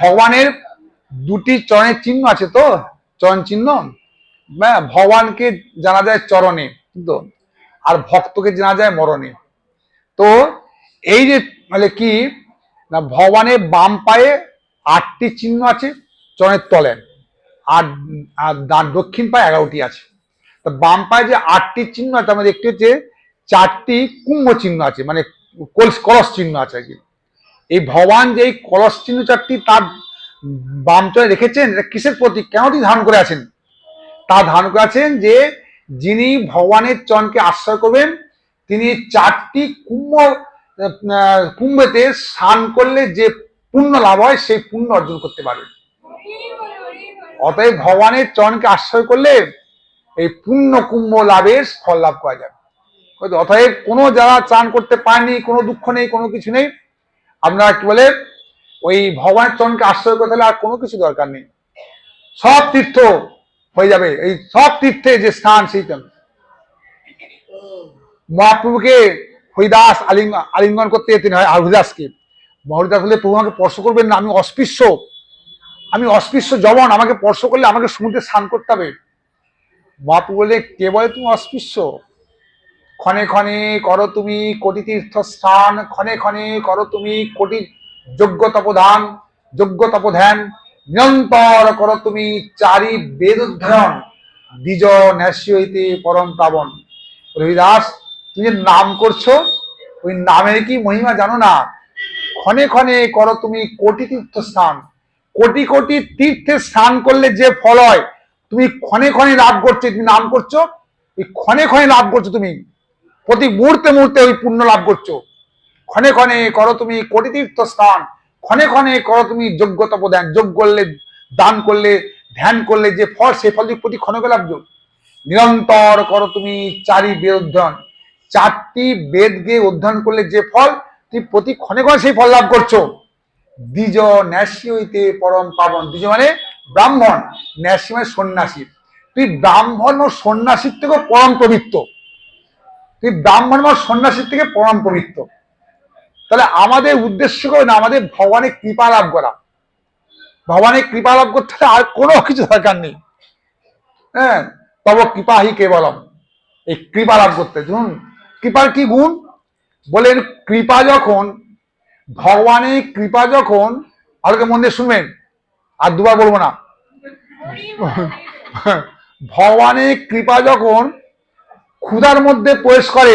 ভগবানের দুটি চরণের চিহ্ন আছে তো? চরণ চিহ্ন? হ্যাঁ ভগবানকে জানা যায় চরণে তো আর ভক্তকে জানা যায় মরণে। তো এই যে মানে কি, না, ভগবানের বাম পায়ে আটটি চিহ্ন আছে চরণের তলে, আর আর দক্ষিণ পায়ে এগারোটি আছে। তো বাম পায়ে যে আটটি চিহ্ন আছে মধ্যে একটি হচ্ছে চারটি কুম্ভ চিহ্ন আছে মানে কলস কলস চিহ্ন আছে আর কি। এই ভগবান যে এই কলস চিহ্ন চারটি তার বাম চলে রেখেছেন, এটা কিসের প্রতীক? কেন তিনি ধারণ করে আছেন? তা ধারণ করে আছেন যে যিনি ভগবানের চরণকে আশ্রয় করবেন, তিনি চারটি কুম্ভ কুম্ভেতে স্নান করলে যে পুণ্য লাভ হয়, সেই পুণ্য অর্জন করতে পারবেন। অতএব ভগবানের চরণকে আশ্রয় করলে এই পুণ্য কুম্ভ লাভের ফল লাভ করা যাবে। অতএব কোনো যারা চান করতে পারেনি, কোনো দুঃখ নেই, কোনো কিছু নেই আপনারা কি বলে ওই ভগবানের চরণকে আশ্রয় করতে হলে আর কোনো কিছু দরকার নেই। সব তীর্থ হয়ে যাবে। এই সব তীর্থে যে স্থান সেই মহাপ্রভুকে হরিদাস আলিঙ্গ আলিঙ্গন করতে যেতেন হয় হরিদাসকে হরিদাস বলে, প্রভু আমাকে স্পর্শ করবেন না, আমি অস্পৃশ্য। আমি অস্পৃশ্য জবন আমাকে স্পর্শ করলে আমাকে সমুদ্রে স্নান করতে হবে। মহাপ্রভু বলে, কে বলে তুমি অস্পৃশ্য? ক্ষণে ক্ষণে করো তুমি কোটি তীর্থ স্থান ক্ষণে ক্ষণে করো তুমি কোটি যোগ্য তপধান যোগ্য তপধ্যান নিরন্তর করো তুমি চারি বেদ অধ্যয়ন দ্বিজ ন্যাসী হইতে পরম পাবন রবিদাস, তুমি যে নাম করছ, ওই নামের কি মহিমা জানো না? ক্ষণে ক্ষণে করো তুমি কোটি তীর্থ স্থান কোটি কোটি তীর্থে স্নান করলে যে ফল হয়, তুমি ক্ষণে ক্ষণে লাভ করছ, তুমি নাম করছ, ওই ক্ষণে ক্ষণে লাভ করছ তুমি। প্রতি মুহূর্তে মুহূর্তে ওই পুণ্য লাভ করছ। ক্ষণে ক্ষণে করো তুমি কোটি তীর্থ স্থান, ক্ষণে ক্ষণে করো তুমি যোগ্য তপদান যোগ করলে, দান করলে, ধ্যান করলে যে ফল সেই ফল প্রতি ক্ষণকে লাভ। নিরন্তর করো তুমি চারি বেদ অধ্যয়ন। চারটি বেদকে অধ্যয়ন করলে যে ফল, তুমি প্রতি ক্ষণে ক্ষণে সেই ফল লাভ করছ। দ্বিজ ন্যাসী হইতে পরম পাবন। দ্বিজ মানে ব্রাহ্মণ, ন্যাসী মানে সন্ন্যাসী। তুই ব্রাহ্মণ ও সন্ন্যাসীর থেকে পরম পবিত্র। তুই ব্রাহ্মণ ও সন্ন্যাসীর থেকে পরম পবিত্র তাহলে আমাদের উদ্দেশ্য করে না আমাদের ভগবানের কৃপা লাভ করা। ভগবানের কৃপা লাভ করতে হলে আর কোনো কিছু দরকার নেই। হ্যাঁ তব কৃপা হি কেবলম। এই কৃপা লাভ করতে। শুনুন কৃপার কি গুণ? বলেন কৃপা যখন ভগবানের কৃপা যখন ভালোকে মন দিয়ে শুনবেন। আর দুবার বলব না। ভগবানের কৃপা যখন ক্ষুধার মধ্যে প্রবেশ করে,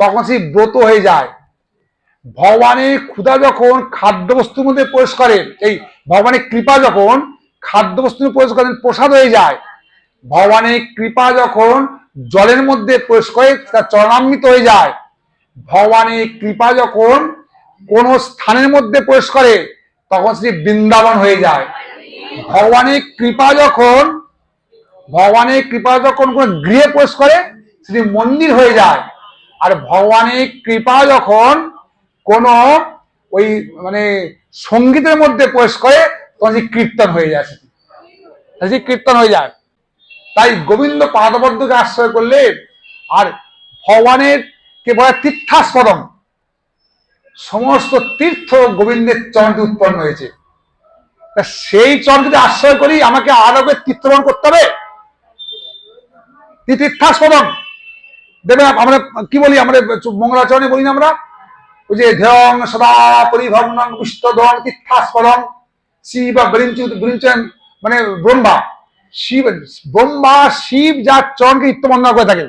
তখন সেই ব্রত হয়ে যায়। ভগবানের ক্ষুধা যখন খাদ্যবস্তুর মধ্যে প্রবেশ করে, এই ভগবানের কৃপা যখন খাদ্যবস্তুর প্রবেশ করেন প্রসাদ হয়ে যায়। ভগবানের কৃপা যখন জলের মধ্যে প্রবেশ করে, তা চরণান্বিত হয়ে যায়। ভগবানের কৃপা যখন কোন স্থানের মধ্যে প্রবেশ করে, তখন সেটি বৃন্দাবন হয়ে যায়। ভগবানের কৃপা যখন, ভগবানের কৃপা যখন কোন গৃহে প্রবেশ করে সেটি মন্দির হয়ে যায়, আর ভগবানের কৃপা যখন কোন ওই মানে সঙ্গীতের মধ্যে প্রবেশ করে, তখন সে কীর্তন হয়ে যায় সেটি। সে কীর্তন হয়ে যায়। তাই গোবিন্দ পাদবদ্ধকে আশ্রয় করলে, আর ভগবানের কে বলে তীর্থাস্পদম। সমস্ত তীর্থ গোবিন্দের চরণটি উৎপন্ন হয়েছে। তা সেই চরণ যদি আশ্রয় করি আমাকে আরবে তীর্থবন করতে হবে। তীর্থাস্পদম? দেখবেন আমরা কি বলি? আমরা মঙ্গলাচরণে বলি না আমরা? ওই যে ধ্যং সদা পরিভগ্নং বিষ্ণদং তীর্থাস্পদম শিব বৃঞ্চ বৃঞ্চন মানে ব্রহ্মা। শিব ব্রহ্মা, শিব যার চরণকে নিত্যবন্দনা করে থাকে।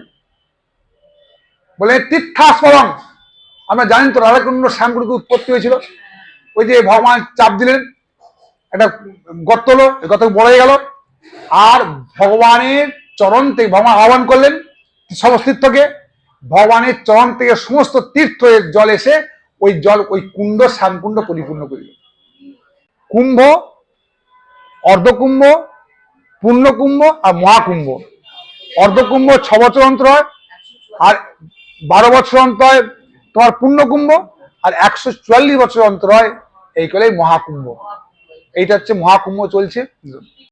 বলে তীর্থাস্পদম আমরা জানেন তো রাধাকুণ্ড শ্যামগুড়িকে উৎপত্তি হয়েছিল। ওই যে ভগবান চাপ দিলেন। একটা গর্ত হলো গর্ত বড় হয়ে গেল। আর ভগবানের চরণ থেকে ভগবান আহ্বান করলেন। সমস্ত তীর্থকে ভগবানের চরণ থেকে সমস্ত তীর্থের জল এসে ওই জল, ওই কুণ্ড, শ্যামকুণ্ড পরিপূর্ণ করিল। কুম্ভ, অর্ধকুম্ভ, পূর্ণকুম্ভ আর মহাকুম্ভ। অর্ধকুম্ভ ছ বছর অন্তর হয়, আর বারো বছর অন্তর হয় তোমার পূর্ণকুম্ভ, আর একশো চুয়াল্লিশ বছর অন্তর হয় এই করে মহাকুম্ভ। এইটা হচ্ছে মহাকুম্ভ চলছে।